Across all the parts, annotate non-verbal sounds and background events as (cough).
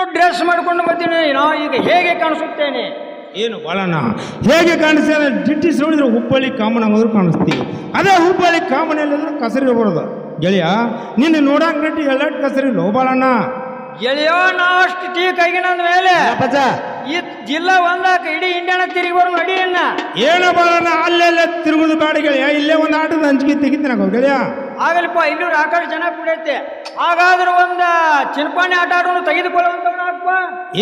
ನಾನು ಡ್ರೆಸ್ ಮಾಡ್ಕೊಂಡು ಬರ್ತೀನಿ ನಾವು ಈಗ ಹೇಗೆ ಕಾಣಿಸುತ್ತೇನೆ? ಏನು ಬಾಳಣ್ಣ? ಹೇಗೆ ಕಾಣಿಸ್ತೇನೆ? ಡಿಟ್ಟಿ ನೋಡಿದ್ರೆ ಹುಬ್ಬಳ್ಳಿ ಕಾಮನ ಹೋದ್ರು ಕಾಣಿಸ್ತೀವಿ ಅದೇ ಹುಬ್ಬಳ್ಳಿ ಕಾಮನಲ್ಲಿ ಕಸರಿ ಬರೋದು. ಗೆಳೆಯ ನಿನ್ನ ನೋಡಂಗ್ ನಟಿ ಎಲ್ಲ ಕಸರಿ ಲೋ ಬಾಳಣ್ಣ. ಗೆಳೆಯೋ ನಾ ಅಷ್ಟು ಟೀಕ್ ಆಗಿನ ಮೇಲೆ ಈ ಜಿಲ್ಲಾ ಒಂದಾಕ ಇಡೀ ಇಂಡಿಯಾನ ತಿರುಗಿ ಬರೋ ನಡಿಯನ್ನ. ಏನ ಬರೋಣ ಅಲ್ಲೆಲ್ಲ ತಿರುಗುದು ಬೇಡ ಗೆಳೆಯ ಇಲ್ಲೇ ಒಂದು ಆಟದ ಹಂಚಿಕೆ ತೆಗಿತೀನಿ ನಾವು ಗೆಳೆಯ ಆಗಲಿಪ್ಪ ಇಲ್ಲಿ ಆಕಾಶ ಜನ ಕೂಡೈತೆ. ಹಾಗಾದ್ರೂ ಒಂದ ಚಿನ್ಪಾಣಿ ಆಟ ಆಡೋನು ತೆಗೆದುಕೊಳ್ಳುವಂತವನಪ್ಪ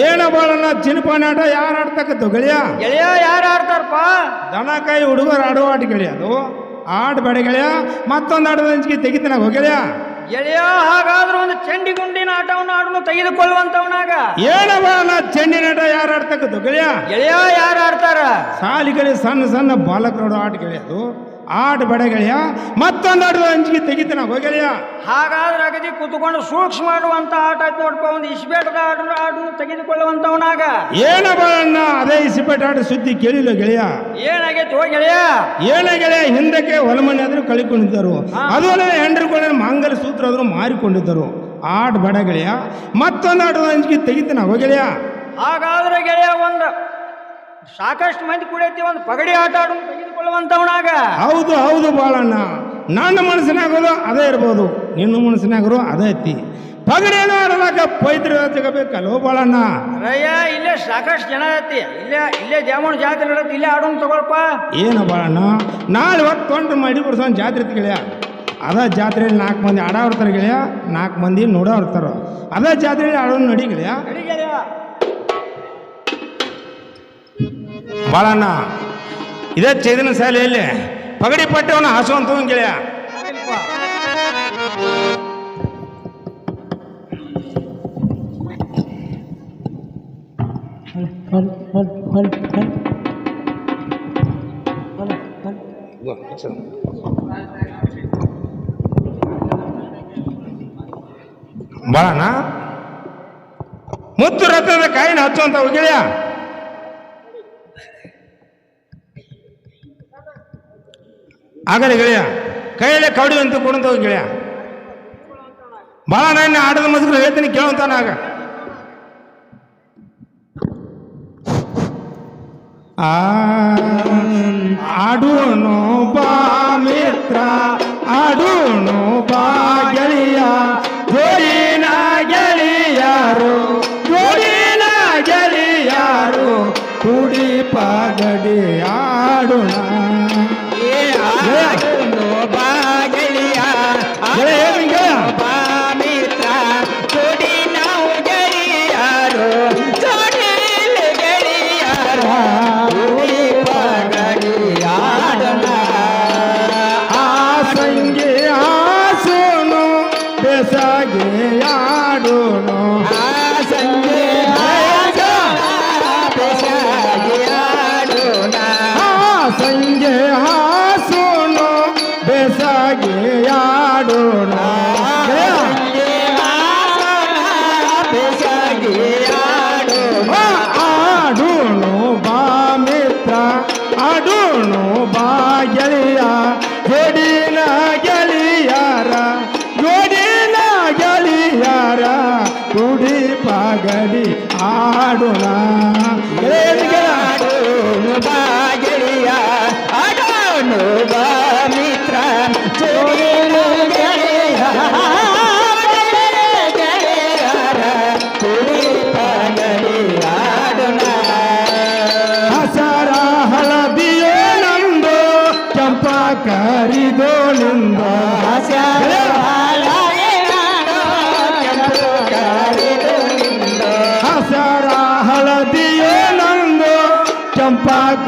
ಏನ ಬಾಳಣ್ಣ ಚಿನ್ಪಾಣಿ ಆಟ ಯಾರು ಆಡ್ತಕ್ಕದ್ದು ಗೆಳೆಯ ಗೆಳೆಯ ಯಾರು ಆಡ್ತಾರಪ್ಪ? ದನ ಕೈ ಹುಡುಗರು ಆಡೋ ಆಟ ಗೆಳೆಯ ಅದು. ಆಟ ಬೇಡ ಗೆಳೆಯ ಮತ್ತೊಂದು ಆಟದ ಹಂಚಿಕೆ ತೆಗಿತೀನಿ ನಾವು ಗೆಳೆಯ ಗೆಳೆಯ ಹಾಗಾದ್ರೂ ಒಂದು ಚೆಂಡಿ ಗುಂಡಿನ ಆಟವನ್ನು ಆಡಲು ತೆಗೆದುಕೊಳ್ಳುವಂತವನಾಗ. ಏನವ ನಾ ಚೆಂಡಿನ ಆಟ ಯಾರು ಆಡ್ತಕ್ಕದ್ದು ಗೆಳೆಯ? ಎಳೆಯ ಯಾರು ಆಡ್ತಾರ? ಸಾಲಿಗಳಿ ಸಣ್ಣ ಸಣ್ಣ ಬಾಲಕರು ಆಟ ಗೆಳೆಯದು. ಆಟ ಬಡ ಗೆಳೆಯ ಮತ್ತೊಂದು ಆಟದ ಅಂಜಿಗೆ ತೆಗಿತ ಗೆಳೆಯ ಹಾಗಾದ್ರೆ ಅಗದಿ ಕುತ್ಕೊಂಡು ಸೂಕ್ಷ್ಮ ಮಾಡುವಂತ ಆಟ ಆಯ್ತು ನೋಡ್ಪ ಒಂದು ಇಸ್ಬೇಟದ ಆಟ ಆಡು ತೆಗೆದುಕೊಳ್ಳುವಂತವನಾಗ. ಏನಪ್ಪ ಬಾಳಣ್ಣ ಅದೇ ಇಸ್ಬೇಟ ಆಟ ಸುದ್ದಿ ಕೇಳಿಲ್ಲ ಗೆಳೆಯ. ಏನಾಗೈತೆ ಹೋಗಿ ಗೆಳೆಯ? ಏನ ಗೆಳೆಯ ಹಿಂದಕ್ಕೆ ಹೊಲಮನೆ ಆದ್ರೂ ಕಳಿಕೊಂಡಿದ್ದರು. ಅದು ಅಲ್ಲದೆ ಹೆಂಡ್ರುಗಳ ಮಾಂಗಲ್ ಸೂತ್ರ ಆದ್ರೂ ಮಾರಿಕೊಂಡಿದ್ದರು. ಆಟ ಬಡ ಗೆಳೆಯ ಮತ್ತೊಂದು ಆಟದ ಅಂಜಿಗೆ ತೆಗಿತ ನಾವು ಗೆಳೆಯ ಹಾಗಾದ್ರೆ ಗೆಳೆಯ ಒಂದು ಸಾಕಷ್ಟು ಮಂದಿ ಕುಡಿಯತಿ ಒಂದು ಪಗಡಿ ಆಟ ಆಡು ತೆಗೆದುಕೊಳ್ಳುವಂತವನಾಗ. ಹೌದು ಹೌದು ಬಾಳಣ್ಣ. ನನ್ನ ಮನಸ್ಸಿನಾಗೋದು ಅದೇ ಇರ್ಬೋದು ನಿನ್ನ ಮನಸ್ಸಿನಾಗರು ಅದೇ ಐತಿ. ಪಗಡೇನು ಆಡಲಾಕ ಪೈತ್ರ ತೆಗಬೇಕಲ್ವ ಬಾಳಣ್ಣ? ರಯ್ಯ ಇಲ್ಲೇ ಸಾಕಷ್ಟು ಜನ ಐತಿ. ಇಲ್ಲೇ ಇಲ್ಲೇ ಜಾಮೂನ್ ಜಾತ್ರೆ ನಡೆಯುತ್ತೆ ಇಲ್ಲೇ ಆಡೋನ್ ತಗೊಳಪ್ಪ ಏನು ಬಾಳಣ್ಣ? ನಾಳೆ ಹೊತ್ತು ತೊಂಡ್ರೆ ಮಡಿ ಬಿಡ್ಸೋನ್ ಜಾತ್ರೆ ಗೆಳೆಯ. ಅದ ಜಾತ್ರೆಯಲ್ಲಿ ನಾಲ್ಕು ಮಂದಿ ಆಡಾಡ್ತಾರೆ ಗೆಳೆಯ ನಾಲ್ಕು ಮಂದಿ ನೋಡ ಇರ್ತಾರ ಅದ ಜಾತ್ರೆಯಲ್ಲಿ ಆಡೋನ್ ನಡಿ ಗೆಳೆಯ. ನಡಿ ಗೆಳೆಯ. ಬಾಳಣ್ಣ, ಇದೇ ಚೈತನ್ಯ ಶಾಲೆಯಲ್ಲಿ ಪಗಡಿ ಪಟ್ಟೆವನ್ನ ಹಾಸುವಂತ ಗೆಳೆಯ ಆಗಲಿಪ್ಪ. ಬಾಳಣ್ಣ, ಮುತ್ತು ರತ್ನದ ಕಾಯಿನ ಹಚ್ಚುವಂತ ಗೆಳೆಯ ಆಗಲಿ ಗೆಳೆಯ. ಕೈಯಲ್ಲೇ ಕವಡಿ ಅಂತ ಕೊಡಂತ ಗೆಳೆಯ. ಭಾಳ ನಾನು ಆಟದ ಮಸ್ಕರು ಹೇಳ್ತೀನಿ ಕೇಳುವಂತಾನ ಆಗ. ಆ ಆಡೋನು ಬಾ ಮಿತ್ರ ಆಡೋನು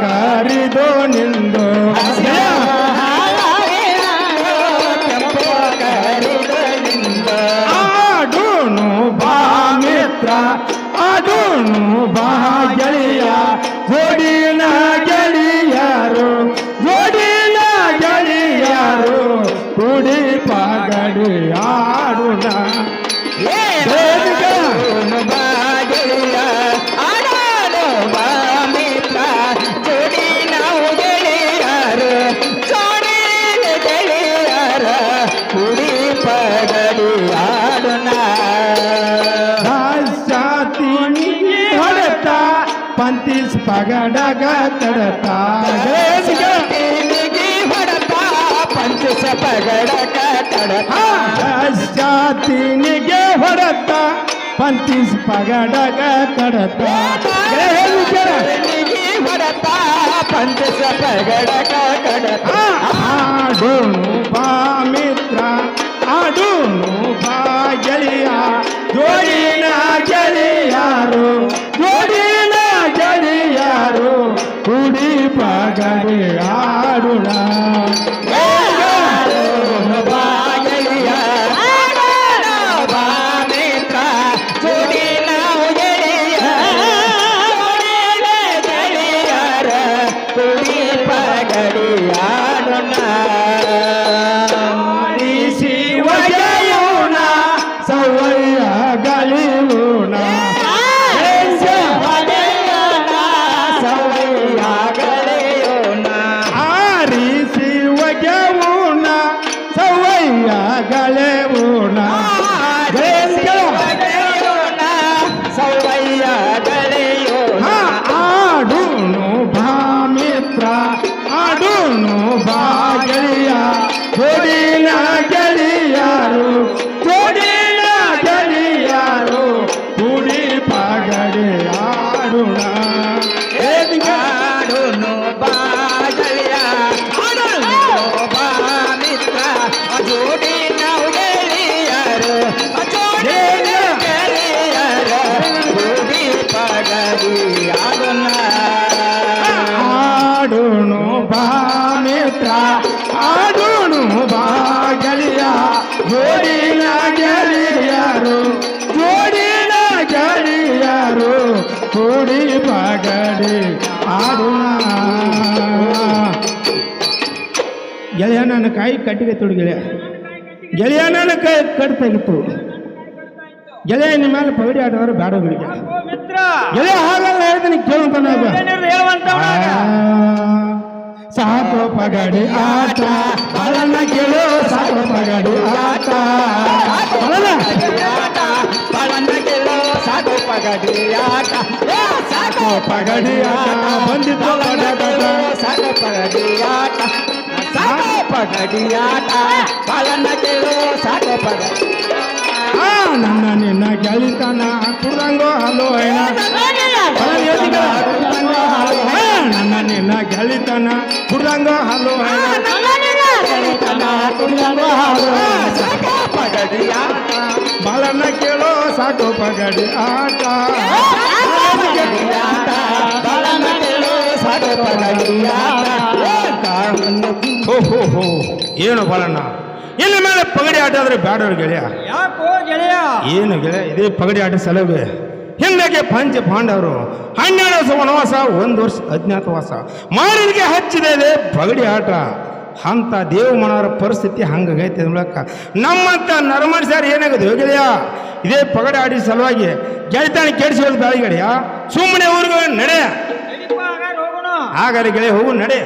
सरकार पगडग तड़ता पंच से पगडग हाँ, जाति भरता पंच से पगडग तड़ता। भरता पंच से पगडग तड़ता। हाँ, आडोनु बा मित्रा आडोनु जलिया जोड़ी ना जलियारो ಗೆಳೆಯಾರು ಕುಡಿ ಪಗಡಿ ಕಾಯಿ ಕಟ್ಟಿಗೆ ತುಡು ಗೆಳೆಯ. ನನ್ನ ಕೈ ಕಟ್ತಾಗಿತ್ತು. ಗೆಳೆಯ ನಿಮ್ಮ ಮೇಲೆ ಪಗಡಿ ಆಡೋರು ಬೇಡ ಗಳಿಗೆ ಗೆಳೆಯ ಹಾಗಲ್ಲ ಹೇಳ್ತೀನಿ ಕೇಳುವಂತ ನಾವು ಸಾಕು ಪಗಡಿ ಆಟ. ಅದನ್ನ ಕೇಳು, ಸಾಕು ಪಗಡಿ ಆಟ. ಬಲನ ಸಾಕು ಪಗಡಿ ಆಟ. ಸಾಕು ಪಗಡಿ ಆಟ. ಬಡಬಡ. ಸಾಕು ಪಗಡಿ ಆಟ. ಸಾಕು ಪಗಡಿ ಕೇಳೋ ಸಾಕು ಪದ ನನ್ನ ನಿನ್ನ ಗೆಳಿತನ ಕುಡಂಗೋ ಹಲೋ ನನ್ನ ನಿನ್ನ ಗೆಳಿತನ ಕುಡಂಗೋ ಹಲೋ ಬಲನ ಕೇಳೋ ಸಾಕು ಪಗಡಿ ಆಟ ಪಗಡಿ ಕೇಳೋ ಸಾಕು ಪಗಡಿ ಆಟ ಏನು ಬಲಣ್ಣ ಇಲ್ಲಿ ಮೇಲೆ ಪಗಡಿ ಆಟ ಆದ್ರೆ ಬ್ಯಾಡವ್ರ ಗೆಳೆಯ? ಯಾಕೋ ಗೆಳೆಯ? ಏನು ಗೆಳೆಯ? ಇದೇ ಪಗಡಿ ಆಟ ಸಲುವೆ ಹಿಂದಕ್ಕೆ ಪಂಚ ಪಾಂಡವರು ಹನ್ನೆರಡು ವರ್ಷ ವನವಾಸ ಒಂದು ವರ್ಷ ಅಜ್ಞಾತವಾಸ ಮಾರಿಗೆ ಹಚ್ಚಿದೆ ಇದೆ ಪಗಡಿ ಆಟ. ಅಂತ ದೇವಮನವರ ಪರಿಸ್ಥಿತಿ ಹಂಗಾಗೈತೆ ಮೂಲಕ. ನಮ್ಮಂತ ನರಮನುಷ್ಯರು ಏನಾಗುತ್ತೆ ಗೆಳೆಯ? ಇದೇ ಪಗಡೆ ಆಡಿ ಸಲುವಾಗಿ ಗೆಳೆತಾನೆ ಕೆಡಿಸೋದು ಬೇಡ ಗೆಳೆಯ? ಸುಮ್ಮನೆ ಊರಿಗೆ ನಡೆ. ಆಗಲಿ ಗೆಳೆಯ ಹೋಗು ನಡೆ.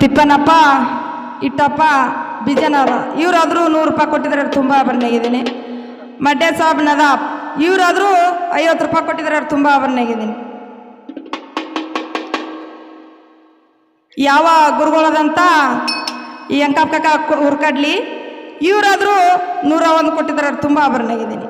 ತಿಪ್ಪನಪ್ಪ, ಇಟ್ಟಪ್ಪ ಬಿಜನವ್ರ ಇವರಾದರೂ ನೂರು ರೂಪಾಯಿ ಕೊಟ್ಟಿದ್ದಾರೆ ತುಂಬ ಆಭರಣಾಗಿದ್ದೀನಿ ಮಡ್ಯ ಸಾಬ್ ನದಾಬ್, ಇವರಾದರೂ ಐವತ್ತು ರೂಪಾಯಿ ಕೊಟ್ಟಿದ್ದಾರೆ ತುಂಬ ಆಭರಣಾಗಿದ್ದೀನಿ ಯಾವ ಗುರುಗಳದಂತ ಈ ಅಂಕಪ್ಪ ಕಾಕ ಹುರ್ಕಡ್ಲಿ ಇವರಾದರೂ ನೂರ ಒಂದು ಕೊಟ್ಟಿದ್ದಾರೆ ತುಂಬ ಆಭರಣಾಗಿದ್ದೀನಿ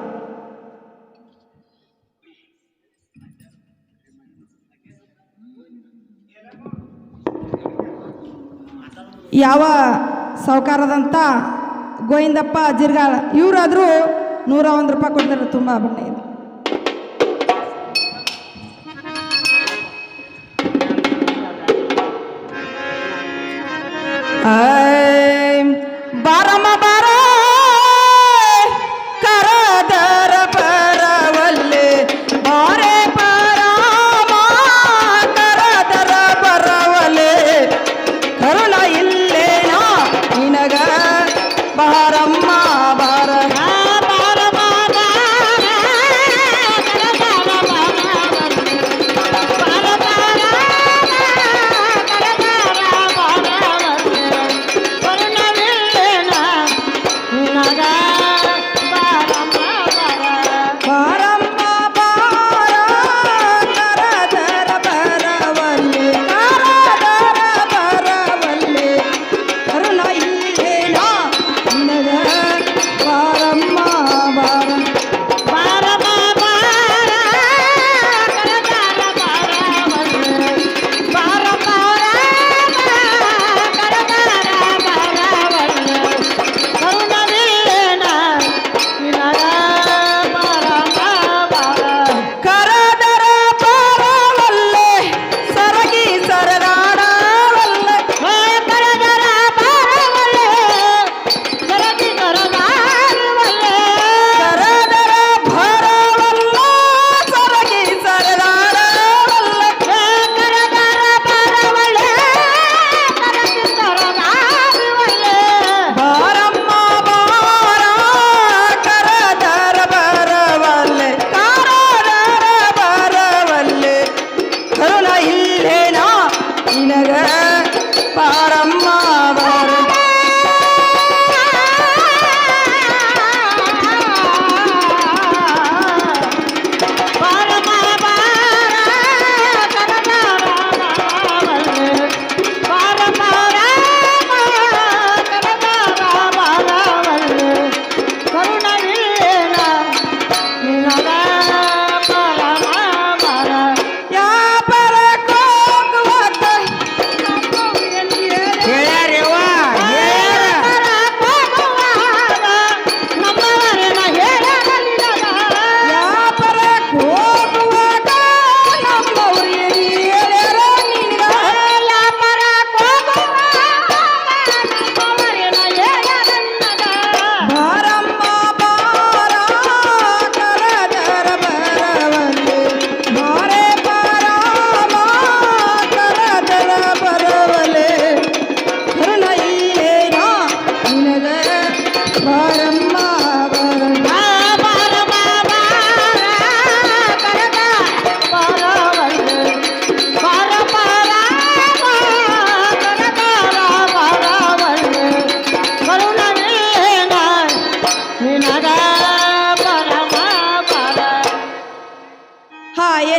ಯಾವ ಸಾಹುಕಾರದಂಥ ಗೋವಿಂದಪ್ಪ ಜಿರ್ಗಾಳ ಇವರಾದರೂ ನೂರ ಒಂದು ರೂಪಾಯಿ ಕೊಡ್ತಾರೆ ತುಂಬ ಆಭರಣ ಇದೆ ಐ,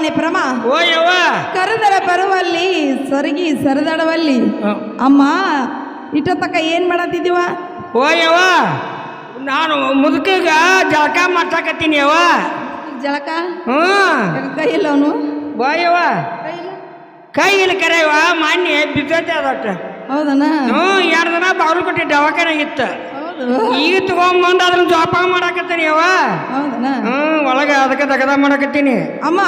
ಓ ಪ್ರಮ ಕರೆದರೆ ಬರುವಲ್ಲಿ ಸರಿಗಿ ಸರಿದಾಡವಲ್ಲಿ. ಅಮ್ಮ ಇಟ್ಟತಕ್ಕ ಏನ್ ಮಾಡತ್ತಿದ್ದೀವ? ಓ ಯವ್ವ ನಾನು ಮುದುಕಿಗ ಜಳಕ ಮಾಡ್ಸಕತ್ತೀನಿ ಯವ್ವ ಜಳಕ? ಹ್ಞೂ. ಕೈ ಇಲ್ಲ ಅವನು? ಓಯವ್ವ. ಕೈ ಇಲ್ಲ? ಕೈ ಇಲ್ಲಿ ಕರೆಯವ ಮಾನ್ಯ ಬಿದ್ದೈತೆ ಅದಕ್ಕೆ. ಹೌದನ? ಹ್ಞೂ ಎರಡು ದಿನ ಬಾಗಲಕೋಟೆ ದವಾಖಾನೆ ಇತ್ತು. ಈಗ ತಗೊಂಬಂದು ಅದನ್ನ ಜೋಪಾನ ಮಾಡಕತ್ತೀನಿ ಯವ್ವ ಹೌದನ? ಹ್ಞೂ ಒಳಗೆ ಅದಕ್ಕೆ ತಗದ ಮಾಡಕತ್ತೀನಿ. ಅಮ್ಮ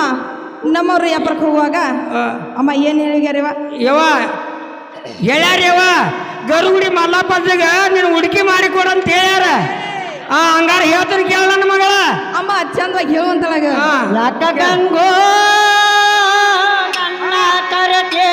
ನಮ್ಮವ್ರು ವ್ಯಾಪಾರಕ್ಕೆ ಹೋಗುವಾಗ? ಅಮ್ಮ ಏನ್ ಹೇಳಿಗ್ಯಾರಿವ? ಯವ ಹೇಳ್ಯಾರ ಯವ್ವ ಗರುಗುಡಿ ಮಲ್ಲಪ್ಪದಾಗ ನೀನು ಹುಡುಕಿ ಮಾಡಿ ಕೊಡಂತ ಹೇಳ್ಯಾರ. ಆ ಹಂಗಾರ ಹೇಳ್ತಾನೆ ಕೇಳ ನನ್ನ ಮಗಳ. ಅಮ್ಮ ಚಂದವಾಗಿ ಹೇಳುವಂತಳಾಗ. ಯಾಕ ಗಂಗೋ ನನ್ನ ಕರತೆ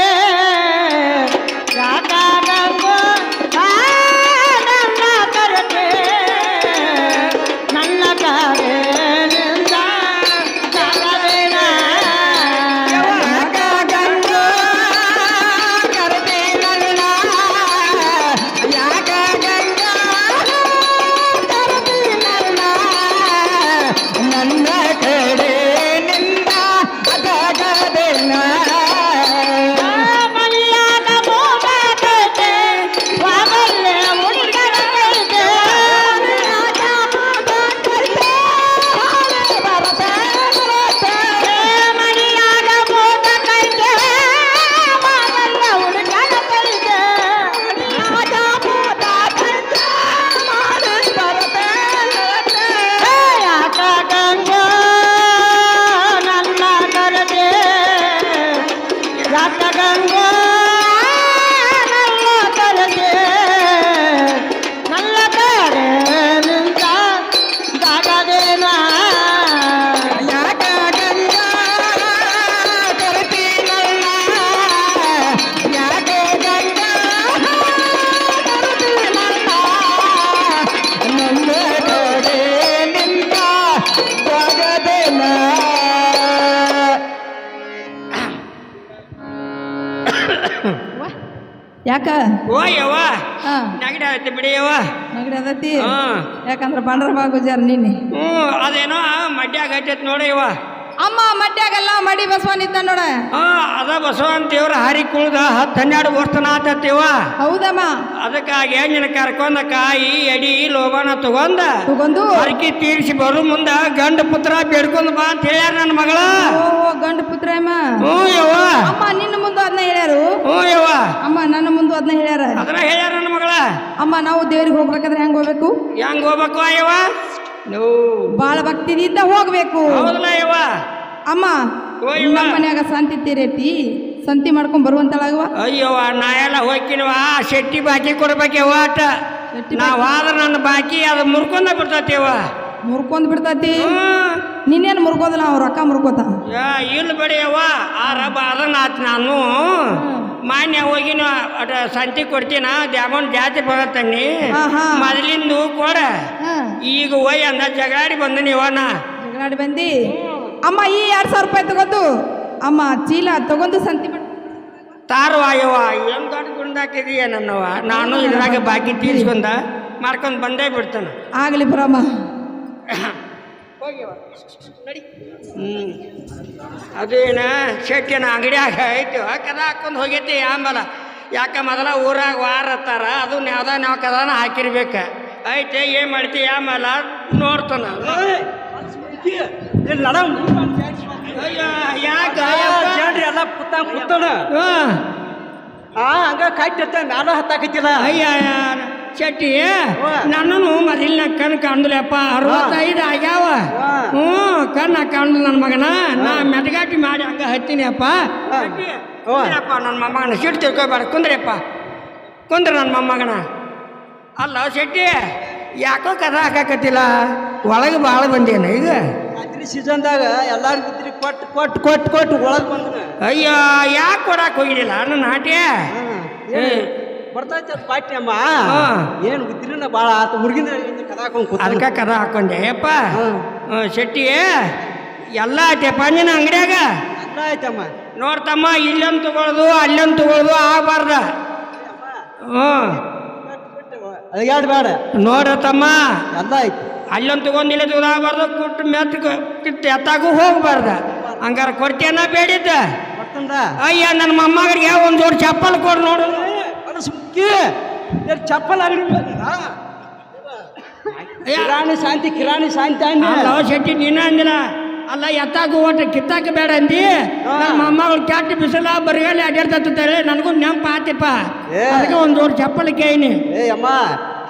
ಯಾಕ? ಓ ಯವ್ವ ಹಾ. ನೆಗಡಿ ಆಯ್ತು ಬಿಡಿ ಯವ್ವ ನಗಡಿ ಅದತಿ ಹಾ ಯಾಕಂದ್ರ ಬಂಡ್ರ ಬಾ ಗುಜಾರ್ ನಿನ್ನೆ. ಹ್ಞೂ ಅದೇನೋ ಮಡ್ಯಾಗ ಹಚ್ಚೈತ್ ನೋಡಿ ಯವ್ವ ಅಮ್ಮ ಮಡ್ಯಾಗೆಲ್ಲ ಮಡಿ ಬಸವನಿದ್ದ ನೋಡ. ಹಾ ಅದ ಬಸವನ್ ದೇವ್ರ ಹಾರಿ ಕುಳ್ದ ಹತ್ತು ಹನ್ನೆರಡು ವರ್ಷನ ಆತತ್ತೀವ ಹೌದಮ್ಮ. ಅದಕ್ಕಾಗಿ ನಿನ್ನ ಕರ್ಕೊಂಡ ಕಾಯಿ ಎಡಿ ಲೋಬನ ತಗೊಂಡ. ತಗೊಂಡು. ಹರಕಿ ತೀರಿಸಿ ಬರು ಮುಂದ ಗಂಡ ಪುತ್ರ ಬೇಡ್ಕೊಂಡ್ ಬಾ ಅಂತ ಹೇಳ್ಯಾರ ನನ್ನ ಮಗಳ. ಓ ಗಂಡ ಪುತ್ರ ಅಮ್ಮ. ಹ್ಞೂ ಯವ್ವ. ಅಮ್ಮ ನಿನ್ನ ಮುಂದೆ ಅದನ್ನ ಹೇಳ್ಯಾರು. ಹ್ಞೂ ಯವ್ವ. ಅಮ್ಮ ನನ್ನ ಮುಂದೆ ಅದನ್ನ ಹೇಳ್ಯಾರ. ಅದನ್ನ ಹೇಳ್ಯಾರ ನನ್ನ ಮಗಳ. ಅಮ್ಮ ನಾವು ದೇವ್ರಿಗೆ ಹೋಗ್ಬೇಕಾದ್ರೆ ಹೆಂಗ್ ಹೋಗ್ಬೇಕು? ಹೆಂಗ್ ಹೋಗ್ಬೇಕು ಯವ್ವ? ಬಾಳ ಭಕ್ತಿದಿಂದ ಹೋಗ್ಬೇಕು. ಹೌದಲ್ಲ ಯವ್ವ? ಅಮ್ಮ ಶಾಂತಿ ನಮ್ಮ ಮನ್ಯಾಗ ಸಂತಿ ತೀರೈತಿ ಸಂತಿ ಮಾಡ್ಕೊಂಡ್ ಬರುವಂತಳಾಗವ ಅಯ್ಯವ್ವ ನಾ ಎಲ್ಲ ಹೋಗ್ತೀನವ ಶೆಟ್ಟಿ ಬಾಕಿ ಕೊಡ್ಬೇಕವ್ವ ಆಟ ಶೆಟ್ಟಿ ನಾವ್ ಆದ್ರ ನನ್ನ ಬಾಕಿ ಅದು ಮುರ್ಕೊಂಡ ಬಿಡ್ತೈತಿವ ಮುರ್ಕೊಂಡ್ ಬಿಡ್ತತಿ? ನಿನ್ನೇನು ಮುರ್ಕೋದಿಲ್ಲ ಅವ್ರ ರೊಕ್ಕ ಮುರ್ಕೋತ ಇಲ್ ಇಲ್ಲ ಬಿಡಿಯವ್ವ ಆ ರಬ್ಬ ಅದನ್ನ ಆತ್ ನಾನು. ಮಾನ್ಯ ಹೋಗಿನ ಸಂತಿ ಕೊಡ್ತೀನ ದ್ಯಾಮನ್ ಜಾತಿ ಬರತ್ತಣ್ಣಿ. ಮೊದಲಿಂದು ಕೊಡ. ಈಗ ಹೋಯ್ ಅಂದ ಜಗಾಡಿ ಬಂದ ನೀವನ ಜಗಳಾಡಿ ಬಂದಿ? ಅಮ್ಮ ಈ ಎರಡ್ ಸಾವಿರ ರೂಪಾಯಿ ತಗೊಂದು ಅಮ್ಮ ಚೀಲ ತಗೊಂಡು ಸಂತಿ ಬಿಡ್ ತಾರು ಅಯ್ಯವ ಏನ್ ದೊಡ್ಡ ಗುಂಡಾಕಿದೀಯ ನನ್ನವ ನಾನು ಇದ್ರಾಗ ಬಾಕಿ ತೀರ್ಸ್ಕೊಂಡ ಮಾಡ್ಕೊಂಡು ಬಂದೇ ಬಿಡ್ತಾನ. ಆಗ್ಲಿ ಬರಮ್ಮ (coughs) ಹ್ಮ್. ಅದೇನ ಶೆಟ್ಟಿನ ಅಂಗಡಿಯಾಗ ಐತಿ. ಕದ ಹಾಕೊಂಡು ಹೋಗೈತಿ ಆಮೇಲೆ. ಯಾಕ ಮೊದಲ ಊರಾಗ ವಾರ ಹತ್ತಾರ ಅದು ಯಾವ್ದ ನಾವು ಕದಾನ ಹಾಕಿರ್ಬೇಕ. ಐತೆ ಏನ್ ಮಾಡ್ತಿ? ಆಮೇಲೆ ನೋಡ್ತಾನ. ಅಯ್ಯ ಯಾಕ? ಎಲ್ಲ ಕುತ್ತ ಕುತ್ತಣ ಆ ಹಂಗ ಕಾಯ್ತಿರ್ತ ನಾನು ಹತ್ತಾಕೈತಿಲ್ಲ ಅಯ್ಯ ಶೆಟ್ಟಿ ನನ್ನನು ಮೊದಲಿನ ಕಣ್ ಕಾಣಲಪ್ಪ ಅರವತ್ತೈದು ಆಗ್ಯಾವ. ಹ್ಞೂ ಕಣ್ಣ ಕಾಣಲು ನನ್ನ ಮಗನ. ನಾ ಮೆಟಗಾಟಿ ಮಾಡಿ ಹಂಗ ಹತ್ತೀನಿ ಅಪ್ಪ ಅಪ್ಪ ನನ್ನ ಮೊಮ್ಮಗನ. ಸಿಟ್ಟು ತಿಳ್ಕೊಬೇಡ ಕುಂದ್ರಿಯಪ್ಪ ಕುಂದ್ರ ನನ್ನ ಮೊಮ್ಮಗನ. ಅಲ್ಲ ಶೆಟ್ಟಿ ಯಾಕೋ ಕದ ಹಾಕಕತ್ತಿಲ್ಲ? ಒಳಗೆ ಭಾಳ ಬಂದೇನ ಈಗ? ಸೀಸನ್ದಾಗ ಎಲ್ಲಾರು ಬಿದ್ರಿ ಕೊಟ್ಟು ಕೊಟ್ಟು ಕೊಟ್ಟು ಕೊಟ್ಟು ಒಳಗೆ ಬಂದನ. ಅಯ್ಯೋ ಯಾಕೆ ಕೊಡಕ್ಕೆ ಹೋಗಿದ್ದಿಲ್ಲ ನನ್ನ ನಾಟ್ಯ ಬರ್ತೈತೆ ಅದ್ ಪಾಟ್ಯ ಏನು ಉದ್ರಿನ ಬಾಳ ಆತ. ಹುಡುಗಿನ ಕದಾಕೊಂಡ್ ಕೂತ ಅದಕ್ಕೆ ಕದ ಹಾಕೊಂಡೆ. ಅಪ್ಪ ಶೆಟ್ಟಿ ಎಲ್ಲ ಐತೆ ನಿನ್ನ ಅಂಗಡಿಯಾಗ? ಎಲ್ಲ ಆಯ್ತಮ್ಮ. ನೋಡ್ತಮ್ಮ ಇಲ್ಲೊಂದು ತಗೊಳ್ದು ಅಲ್ಲೊಂದು ತಗೊಳ್ದು ಆಗಬಾರ್ದ. ಹ್ಞೂ ಅದ್ಯಾಡ್ ಬೇಡ ನೋಡತ್ತಮ್ಮ ಎಲ್ಲ ಐತಿ ಅಲ್ಲೊಂದು ತಗೊಂಡು ತಗೊಳಾಗಬಾರ್ದು ಕುಟ್ಟು ಮೆತ್ತ ಕಿತ್ತು ಎತ್ತಾಗೂ ಹೋಗ್ಬಾರ್ದ. ಹಂಗಾರ ಕೊಡ್ತೇನ ಬೇಡಿದ್ದ? ಅಯ್ಯ ನನ್ನ ಮೊಮ್ಮಗರಿಗೆ ಒಂದು ಜೋಡಿ ಚಪ್ಪಲ್ ಕೊಡು ನೋಡು. ಅದು ಸುಕ್ಕಿ ಚಪ್ಪಲ್ ಅಂಗಡಿ ಕಿರಾಣಿ ಶಾಂತಿ ಕಿರಾಣಿ ಶಾಂತಿ ಅಂದೆ. ಶೆಟ್ಟಿ ನೀನ ಅಂದಿನ? ಅಲ್ಲ ಎತ್ತಾಕ ಓಟ ಕಿತ್ತಾಕ ಬೇಡ ಅಂದಿ? ನಮ್ಮ ಅಮ್ಮಗಳು ಕೆಟ್ಟ ಬಿಸಿಲ ಬರಿಗಾಲಿ ಅಡ್ಡಾಡ್ತಂತೇಳಿ ನನಗೂ ನೆಂಪ ಆತಿಪ್ಪ. ಅದಕ್ಕೆ ಒಂದು ಜೋಡಿ ಚಪ್ಪಲಿ ಕೇಳಿನಿ. ಏ ಅಮ್ಮ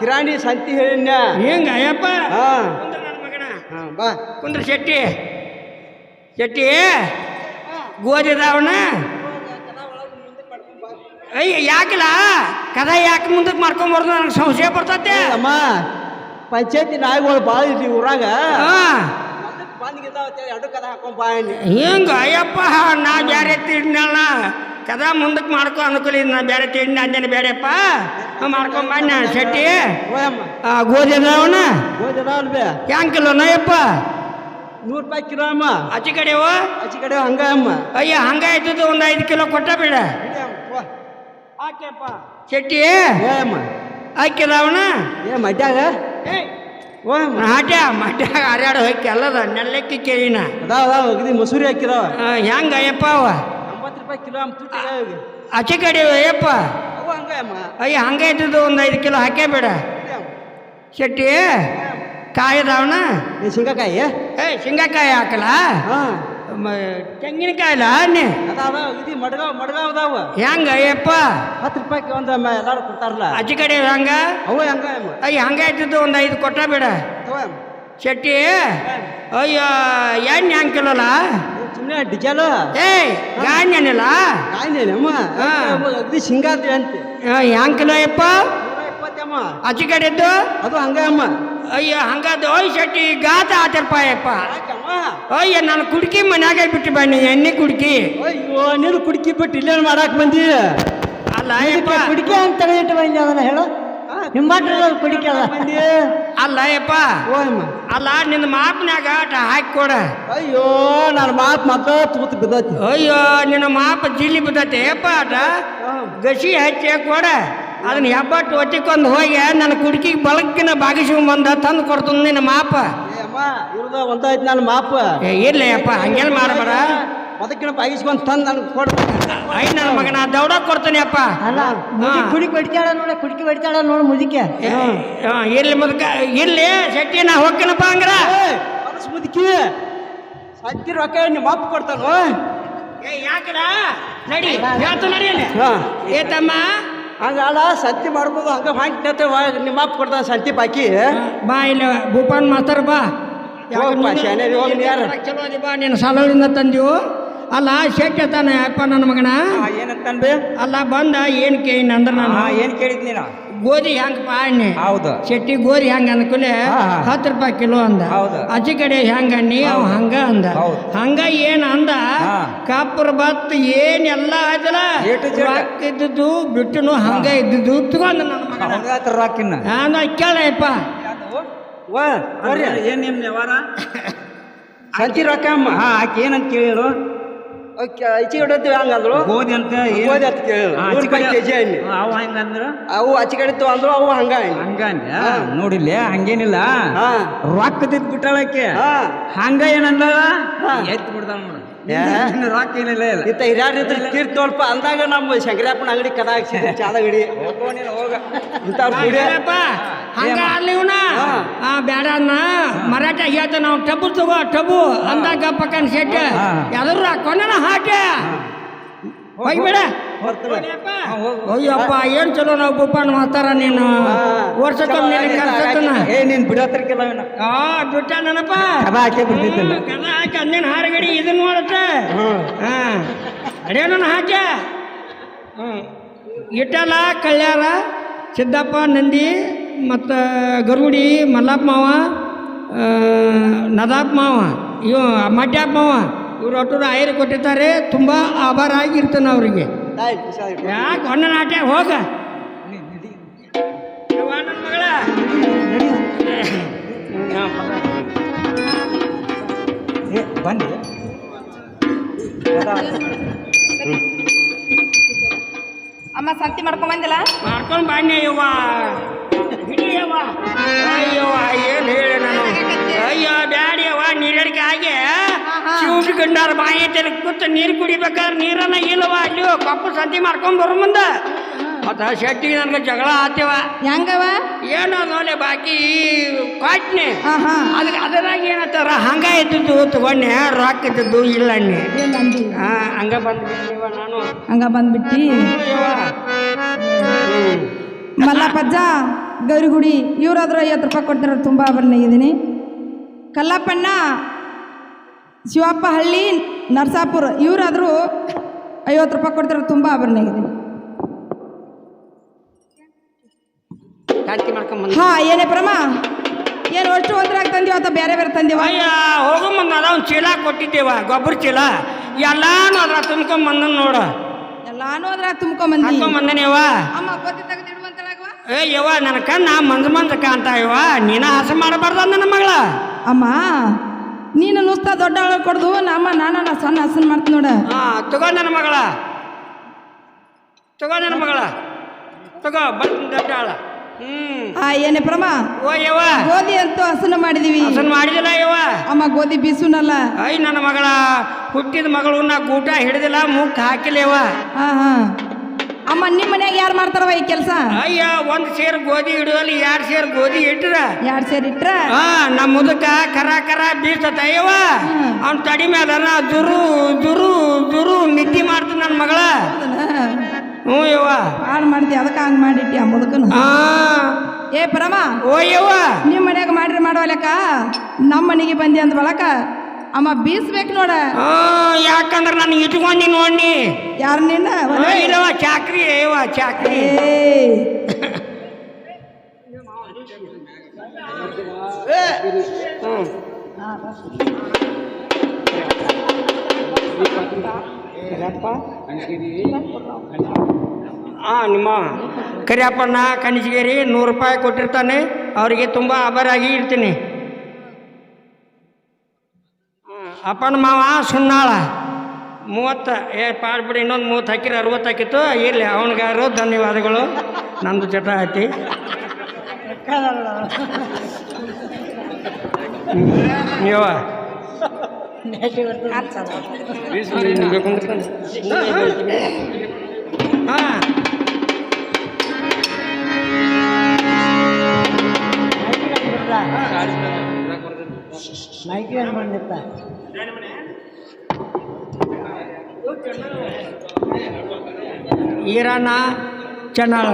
ಕಿರಾಣಿ ಶಾಂತಿ ಹೇಳಿನ ಹೆಂಗ ಅಯ್ಯಪ್ಪ? ಹಾ. ಕುಂದ್ರ ನನ್ನ ಮಗನ. ಹಾ ಬಾ. ಕುಂದ್ರ ಶೆಟ್ಟಿ. ಶೆಟ್ಟಿ ಗೋದಿದವನ ಅಯ್ಯ ಯಾಕಿಲ್ಲ? ಕದ ಯಾಕೆ ಮುಂದಕ್ಕೆ ಮಾಡ್ಕೊಂಬರ್ದು ನನಗೆ ಸಂಶಯ ಬರ್ತತೆ? ಅಮ್ಮ ಪಂಚಾಯತಿ ನಾಯಿಗಳು ಭಾಳ ಇದ್ದೀವಿ ಊರಾಗ. ಹಾ. ಎರಡು ಕದ. ಹಿಂಗ ಅಯ್ಯಪ್ಪ ನಾ ಬೇರೆ ತಿಂಡಲ್ಲ ಕದ ಮುಂದಕ್ಕೆ ಮಾಡ್ಕೊ ಅನುಕೂಲ ನಾ ಬೇರೆ ತಿಂಡಿ ಅಂದೇನೆ ಬೇಡಪ್ಪ ಮಾಡ್ಕೊಂಬಾನ ಶೆಟ್ಟಿ. ಗೋಧಿ ಆ, ಗೋಧಿ ಅದಾವನ ಹೋದಲ್ಲ ಬೇ ಹ್ಯಾಂಗ್ ಕಿಲೋನ ನೂರು ರೂಪಾಯಿ ಕಿಲೋ ಅಮ್ಮ. ಅಚ್ಚಿ ಕಡೆವ ಆಚೆ ಕಡೆ ಹಂಗ ಅಮ್ಮ. ಅಯ್ಯ ಹಂಗ ಆಯ್ತದ ಒಂದು ಐದು ಕಿಲೋ ಕೊಟ್ಟ ಬೇಡ. ಶೆಟ್ಟಿ ಹೋಯಮ್ಮ ಹಾಕಿದವನ ಏ? ಮಡ್ಯಾಗ? ಓ ನಾಟ್ಯ ಮಟ್ಯಾಗ ಹರ್ಯಾಡ ಹೋಗಿ ಅಲ್ಲದ ನೆಲ್ಲಕ್ಕಿ ಕೇಳಿನ. ಅದಾವ ಅದಾವ ಅಗದಿ ಮಸೂರಿ ಹಾಕಿದಾವ. ಹೆಂಗ ಅಯ್ಯಪ್ಪ ಅವ? ಎಂಬತ್ತು ರೂಪಾಯಿ ಕಿಲೋ ಅಚ್ಚೆ ಕಡೆ ಅಯ್ಯಪ್ಪ? ಅಯ್ಯ ಹಂಗ ಇದ್ದದ್ದು ಒಂದು ಐದು ಕಿಲೋ ಹಾಕೇ ಬೇಡ. ಶೆಟ್ಟಿ ಕಾಯಿ ಏ ಶೇಂಗಾಕಾಯಿ ಏ? ಶೇಂಗಾಕಾಯಿ ಹಾಕಲ್ಲ ಹಾ. ತೆಂಗಿನಕಾಯಿಲ ಅನ್ನಿ ಅದಾವ ಇದು ಮಡ್ಗಾವ್ ಮಡ್ಗಾವ್ ಅದಾವ. ಹೆಂಗ ಅಯ್ಯಪ್ಪ? ಹತ್ತು ರೂಪಾಯಿ ಒಂದು ಎಲ್ಲಾರು ಕೊಡ್ತಾರಲ್ಲ. ಅಜ್ಜಿ ಕಡೆ ಹೆಂಗ? ಅವು ಹಂಗ ಅಯ್ಯ ಹಂಗ ಇದ್ದಿದ್ದು ಒಂದು ಐದು ಕೊಟ್ಟ ಬೇಡ. ಚಟ್ಟಿ? ಶೆಟ್ಟಿ ಅಯ್ಯ ಎಣ್ಣೆ ಹೆಂಗ್ ಕಿಲೋಲ? ಸುಮ್ಮನೆ ಡಿಜಲ್ ಏಯ್ ಗಾಂಜನಿಲ್ಲ ಕಾಯ್ದೇನಮ್ಮ ಹಾ. ಅಗದಿ ಶೇಂಗಾದ್ರಿ ಅಂತ. ಹೆಂಗ್ ಕಿಲೋ ಯಪ್ಪ ಕಡೆ ಆಚೆ ಕಡೆದ್ದು? ಅದು ಹಂಗ ಅಮ್ಮ ಅಯ್ಯ ಹಂಗಾದ. ಓಯ್ ಶೆಟ್ಟಿ ಗಾತ ಆತರ್ಪಾಯಪ್ಪ. ಅಯ್ಯಪ್ಪ ಅಯ್ಯ ನಾನು ಕುಡ್ಕಿ ಮನ್ಯಾಗ ಬಿಟ್ಟು ಬನ್ನಿ ಎಣ್ಣೆ ಕುಡ್ಕಿ. ಅಯ್ಯೋ ನೀನು ಕುಡ್ಕಿ ಬಿಟ್ಟು ಇಲ್ಲೇನು ಮಾಡಾಕ್ ಬಂದಿ? ಅಲ್ಲ ಅಯ್ಯಪ್ಪ. ಕುಡ್ಕಿ ಅಂತ ಇಟ್ಟು ಬಂದಿ ಅದನ್ನ ಹೇಳು. ನಿಂಬಾಟ್ರ ಕುಡಿಕೆ ಬಂದಿ. ಅಲ್ಲ ಅಯ್ಯಪ್ಪ. ಅಲ್ಲ ನಿನ್ನ ಮಾಪನ್ಯಾಗ ಆಟ ಹಾಕಿ ಕೊಡ. ಅಯ್ಯೋ ನನ್ನ ಮಾತು ಮಕ್ಕ ತೂತು ಬಿದ್ದತಿ. ಅಯ್ಯೋ ನಿನ್ನ ಮಾಪ ಜಿಲ್ಲಿ ಬಿದ್ದತಿ. ಆಟ? ಗಸಿ ಹಚ್ಚಿ ಕೊಡ. ಅದನ್ನ ಹೆಬ್ಬಟ್ಟು ಒತ್ತಿಕೊಂಡು ಹೋಗಿ ನನ್ನ ಕುಡ್ಕಿಗೆ ಬಳಕಿನ ಬಾಗಿಸ್ಕೊಂಡ್ ಬಂದ ತಂದು ಕೊಡ್ತೀನಿ ನಿನ್ನ ಮಾಪ. ಇವ್ರದ ಒಂದಾಯ್ತು ನನ್ನ ಮಾಪ. ಏ ಇಲ್ಲ ಯಪ್ಪ ಹಂಗೆಲ್ಲ ಮಾಡಬೇಡ. ಅದಕ್ಕಿನ ಬಾಗಿಸ್ಕೊಂಡ್ ತಂದು ನನಗೆ ಕೊಡು. ಐ ನನ್ನ ಮಗನ ದೌಡ ಕೊಡ್ತೀನಿ ಅಪ್ಪ. ಅಲ್ಲ ಕುಡಿಕೆ ಹೊಡಿತಾಳ ನೋಡ ಕುಡಿಕೆ ಹೊಡಿತಾಳ ನೋಡಿ ಮುದಿಕೆ. ಇರ್ಲಿ ಮುದುಕ ಇರ್ಲಿ ಶೆಟ್ಟಿ ನಾ ಹೋಗ್ಕನಪ್ಪ ಹಂಗ್ರ. ಮುದುಕಿ ಸತ್ತಿ ರೊಕ್ಕ ನಿಮ್ಮ ಮಾಪ್ ಕೊಡ್ತಾನೋ? ಏ ಯಾಕಡ? ನಡಿ ಹೇಳ್ತು ನಡಿ ಏ ತಮ್ಮ ಹಂಗಲ್ಲ ಸಂತಿ ಮಾಡ್ಬೋದು ಹಂಗ ಹಾಂಟಿ ನಿಮ್ಮ ಅಪ್ಪ ಕೊಡ್ತಾನೆ ಸಂತಿ ಬಾಕಿ ಬಾ ಇಲ್ಲ ಭೂಪಾನ್ ಮಾತಾರ ಬಾ. ಹೋಗಪ್ಪ, ಶಾನೆ ಹೋಗಿ ಯಾರು? ಚಲೋ ಅದಿ ಬಾ ನೀನು ಸಾಲದಿಂದ ತಂದೆವು ಅಲ್ಲ ಶೇಖ ತಾನೆ ಅಪ್ಪ ನನ್ನ ಮಗನ? ಏನಂತ ಅಲ್ಲ ಬಂದ ಏನ್ ಕೇಳಿ ಅಂದ್ರೆ ನಾನು ಏನ್ ಕೇಳಿದ್ ನೀನು? ಗೋಧಿ ಹೆಂಗ್ ಪಾಣಿ ಹೌದು. ಶೆಟ್ಟಿ ಗೋಧಿ ಹೆಂಗ ಅನ್ಕೂಲೆ. ಹತ್ತು ರೂಪಾಯಿ ಕಿಲೋ ಅಂದ. ಹೌದು. ಆಚೆ ಕಡೆ ಹೆಂಗ ಅನ್ನಿ? ಅವ ಹಂಗ ಅಂದ. ಹೌದು. ಹಂಗ ಏನ್ ಅಂದ? ಹಾ. ಕಪ್ಪರ ಬತ್ ಏನ್ ಎಲ್ಲ ಆಯ್ತಲ್ಲ? A ರೊಕ್ಕ ಇದ್ದುದು ಬಿಟ್ಟನು ಹಂಗ ಇದ್ದಿದ್ದು ತಗೊಂಡ ನನ್ನ ಮಗನ. ರಾಕಿನ ನಾನು ಕೇಳಪ್ಪ ಏನ್ ನಿಮ್ ವ್ಯವಹಾರ? ಸಂತಿ ರೊಕ್ಕ ಹಾ ಆಕೆ ಏನಂತ ಕೇಳಿರು ಹೊಡತ್ತೀವಿ ಹಂಗಂದ್ರು ಗೋಧಿ ಅಂತ ಏನ್- ಗೋಧಿ ಆ, ನೂರು ರೂಪಾಯಿ ಅವ ಹೆಂಗಂದ್ರ? ಅವು ಕಡಿತು ಅಂದ್ರು ಅವು ಹಂಗ. ಹಂಗಂದ ನೋಡಿಲ್ಲ ಹಂಗೇನಿಲ್ಲ. ಹಾ. ರೊಕ್ಕದಿದ್ ಬಿಟ್ಟಾಳಕ್ಕೆ ಹಾ. ಹಂಗ ಏನಂದ. ಎತ್ ಬಿಡ್ತಾಳ ನೋಡು. ರೊಕ್ಕ ಏನಿಲ್ಲ ಇಲ್ಲ ಇತ್ತ ಹಿರಿಯರ್ ನೋಡ್ಪ ಅಂದಾಗ ನಮ್ಮ ಶಂಕರಪ್ಪನ ಅಂಗಡಿ ಕದ ಹಾಕ್ಸಿದ್ರು ಚಾದ ಅಂಗಡಿ ಹೋಗ. ಇಂಥವ್ರು ಕುಡಿಯ ಹೇಳಪ್ಪ. ಹಂಗ ಅಲ್ಲಿ ಇವನ. ಆ ಬೇಡ ಅನ್ನ. ಮರಾಠ ಹೇಳ್ತ ನಾವು ಟಬು ತಗೋ ಟಬು. ಅಂದಾಗ ಪಕ್ಕನ್ ಶೆಟ್ಟ. ಹಾ. ಕೊನೆನ ಕೊನ ಹಾಟೆ ಹೋಗ್ಬೇಡ ಅಯ್ಯಪ್ಪ ಏನ್ ಚಲೋ ನಾವು ಬುಪ್ಪಣ್ಣ ಮಾತಾರ ನೀನು? ವರ್ಷಕ್ಕೊಮ್ಮೆ ಕರ್ಸತ್ತನ ಏ ನೀನ್ ಬಿಡತ್ರ ಅವನ ಆ ಬಿಟ್ಟ ನನಪ್ಪ. ಕದ ಹಾಕೇ ಬಿಡ್ತಿದ್ದಲ್ಲ ಕದ ಹಾಕಿ ಅಂದಿನ ಹಾರಗಡಿ ಇದನ್ನ ನೋಡತ್ತೆ. ಹಾ. ಅಡೇ ಹಾಕ್ಯ. ಹ್ಮ್. ಇಟ್ಟಲ್ಲ ಕಳ್ಯಾರ ಸಿದ್ದಪ್ಪ ನಂದಿ ಮತ್ತು ಗರುಡಿ ಮಲ್ಲಪ್ಪ ಮಾವ ನದಾಪ್ ಮಾವ ಇವ ಮಡ್ಯಾಪ್ ಮಾವ ಇವ್ರು ಒಟ್ಟು ಐರು ಕೊಟ್ಟಿರ್ತಾರೆ. ತುಂಬ ಆಭಾರ ಆಗಿರ್ತಾನೆ ಅವರಿಗೆ. ಯಾಕೆ ಹೊನ್ನ ನಾಟ್ಯ ಹೋಗ. ಯವ್ವ ನನ್ ಮಗಳ ಬನ್ನಿ ಅಮ್ಮ ಸಂತಿ ಮಾಡ್ಕೊಂಡ್ ಬಂದಿಲ್ಲ? ಮಾಡ್ಕೊಂಡು ಬನ್ನಿ ಅಯ್ಯವ್ವ ಹಿಡಿಯವ್ವ ಅಯ್ಯವ್ವ ಏನು ಹೇಳಿ ನಾನು? ಅಯ್ಯೋ ಬ್ಯಾಡಿಯವ್ವ ನೀರಡಿಕೆ ಆಗಿ ಶಿವ ಗಂಡಾರ ಬಾಯಿ ತೆಲಕ್ ಕೂತು ನೀರು ಕುಡಿಬೇಕಾದ್ರೆ ನೀರನ್ನ ಇಲ್ಲವ? ಅಲ್ಲಿ ಕಪ್ಪು ಸಂತಿ ಮಾಡ್ಕೊಂಡ್ ಬರೋ ಮುಂದ. ಮತ್ತ ಶೆಟ್ಟಿಗೆ ನನ್ಗೆ ಜಗಳ ಆತೇವ. ಹೆಂಗವ? ಏನೋ ನೋಲೆ ಬಾಕಿ ಕಾಟ್ನೆ. ಹಾ ಹಾ. ಅದಕ್ಕೆ ಅದರಾಗ ಏನತ್ತಾರ ಹಂಗ ಇದ್ದದ್ದು ತಗೊಂಡೆ ರೊಕ್ಕ ಇದ್ದದ್ದು ಇಲ್ಲ ಹಾ ಹಂಗ ಬಂದ್ಬಿಟ್ಟಿವ ನಾನು. ಹಂಗ ಬಂದ್ಬಿಟ್ಟಿ. ಮಲ್ಲಪ್ಪಜ್ಜ ಗೌರಿಗುಡಿ ಇವ್ರಾದ್ರೂ ಐವತ್ತು ರೂಪಾಯಿ ಕೊಡ್ತಾರೆ ತುಂಬ ಇದ್ದೀನಿ ಕಲ್ಲಪ್ಪಣ್ಣ ಶಿವಪ್ಪ ಹಳ್ಳಿ ನರಸಾಪುರ ಇವರಾದರೂ ಐವತ್ತು ರೂಪಾಯಿ ಕೊಡ್ತಾರೆ ತುಂಬ ಆಭರಣಗಿದ್ದೀನಿ ಶಾಂತಿ ಹಾ ಏನೇ ಪ್ರಮ? ಏನು ಅಷ್ಟು ಒಂದ್ರಾಗ ತಂದೀವ ಅಥವಾ ಬೇರೆ ಬೇರೆ ತಂದೀವ ಅಯ್ಯ ಅದ ಒಂದು ಚೀಲ ಕೊಟ್ಟಿದ್ದೇವ ಗೊಬ್ಬರ ಚೀಲ. ಎಲ್ಲಾನು ಅದ್ರ ತುಂಬ್ಕೊಂಡ್ ಬಂದನ್ ನೋಡ. ಎಲ್ಲಾನು ಅದ್ರಾಗ ತುಂಬ್ಕೊಂಬಂದಿ ಹಾಕೊಂಡ್ ಬಂದನೇವ ಅಮ್ಮ ಗೊತ್ತಿ ತೆಗೆದಿಡುವಂತಳಾಗವ ಏ ಯವ್ವ ನನ್ನ ಕಣ್ಣ ಮಂದ ಮಂದ ಕಾಣ್ತಾ ಇವ. ನೀನ ಹಾಸ ಮಾಡಬಾರ್ದ ನನ್ನ ಮಗಳ. ಅಮ್ಮ ನೀನು ನುಸ್ತ ದೊಡ್ಡ ಆಳ ಕೊಡ್ದು ನಮ್ಮ ನಾನಣ್ಣ ಸಣ್ಣ ಹಸನ್ ಮಾಡ್ತೀನಿ ನೋಡ. ಹಾ ತಗೋ ನನ್ನ ಮಗಳ. ತಗೋ ನನ್ನ ಮಗಳ. ತಗೋ ಬಂದ್ ದೊಡ್ಡ ಆಳ ಹ್ಮ್. ಆ ಏನೇ ಪ್ರಮ ಓ ಯವ್ವ. ಗೋಧಿ ಅಂತೂ ಹಸನ ಮಾಡಿದೀವಿ. ಹಸನ್ ಮಾಡಿದಿಲ್ಲ ಯವ್ವ. ಅಮ್ಮ ಗೋಧಿ ಬೀಸುನಲ್ಲ. ಐ ನನ್ನ ಮಗಳ. ಹುಟ್ಟಿದ ಮಗಳು ನಾ ಗೂಟ ಹಿಡಿದಿಲ್ಲ ಮುಖ ಹಾಕಿಲ್ಲೇವ ಹಾ ಹಾ. ಅಮ್ಮ ನಿಮ್ಮ ಮನ್ಯಾಗ ಯಾರು ಮಾಡ್ತಾರವ ಈ ಕೆಲಸ? ಅಯ್ಯ ಒಂದ್ ಸೇರ್ ಗೋಧಿ ಹಿಡಿದಲ್ಲಿ ಎರಡ್ ಸೇರ್ ಗೋಧಿ ಇಟ್ರ? ಎರಡು ಸೇರಿ ಇಟ್ರ? ಹಾ ನಮ್ಮ ಮುದಕ ಕರ ಕರ ಬೀಳ್ತತ ಅಯ್ಯವ ಅವ್ನ ತಡಿ ಮೇಲೆ ದುರು ದುರು ದುರು ನಿದ್ದೆ ಮಾಡ್ತ ನನ್ನ ಮಗಳ. ಹ್ಞೂ ಯವ್ವ. ಹಾಳು ಮಾಡ್ತಿ ಅದಕ್ಕೆ ಹಂಗೆ ಮಾಡಿಟ್ಟಿ ಆ ಮುದುಕನ. ಹಾ. ಏ ಪರಮ ಓ ಯವ್ವ. ನಿಮ್ಮ ಮನ್ಯಾಗ ಮಾಡ್ರಿ ಮಾಡುವಲ್ಲಕ್ಕ ನಮ್ಮ ಮನೆಗೆ ಬಂದಿ ಅಂದ ಬಳಕ ಅಮ್ಮ ಬೀಸ್ಬೇಕು ನೋಡ. ಆ, ಯಾಕಂದ್ರೆ ನಾನು ಇಟ್ಕೊಂಡಿ ನೋಡಿ. ಯಾರು ನಿನ್ನ? ಇಲ್ಲವ ಚಾಕ್ರಿ ಅಯ್ಯವ ಚಾಕ್ರಿ. ಏ ಹ್ಞೂ ಹಾಂ ನಿಮ್ಮ ಕರಿಯಪ್ಪಣ್ಣ ಕನಿಜಗೇರಿ ನೂರು ರೂಪಾಯಿ ಕೊಟ್ಟಿರ್ತಾನೆ ಅವರಿಗೆ ತುಂಬ ಆಭಾರಾಗಿ ಇರ್ತೀನಿ ಅಪ್ಪನ ಮಾವ ಸುನ್ನಾಳ ಮೂವತ್ತು, ಏ ಪಾಡ್ಬಿಡಿ ಇನ್ನೊಂದು ಮೂವತ್ತು ಹಾಕಿರಿ, ಅರವತ್ತು ಹಾಕಿತ್ತು. ಇರಲಿ ಅವನಿಗಾರು ಧನ್ಯವಾದಗಳು. ನಂದು ಚಟ ಐತಿ ನೀವ ಹಾಂ. మైక్ అనుకోండి చెప్తా ఈరానా చెన్నాల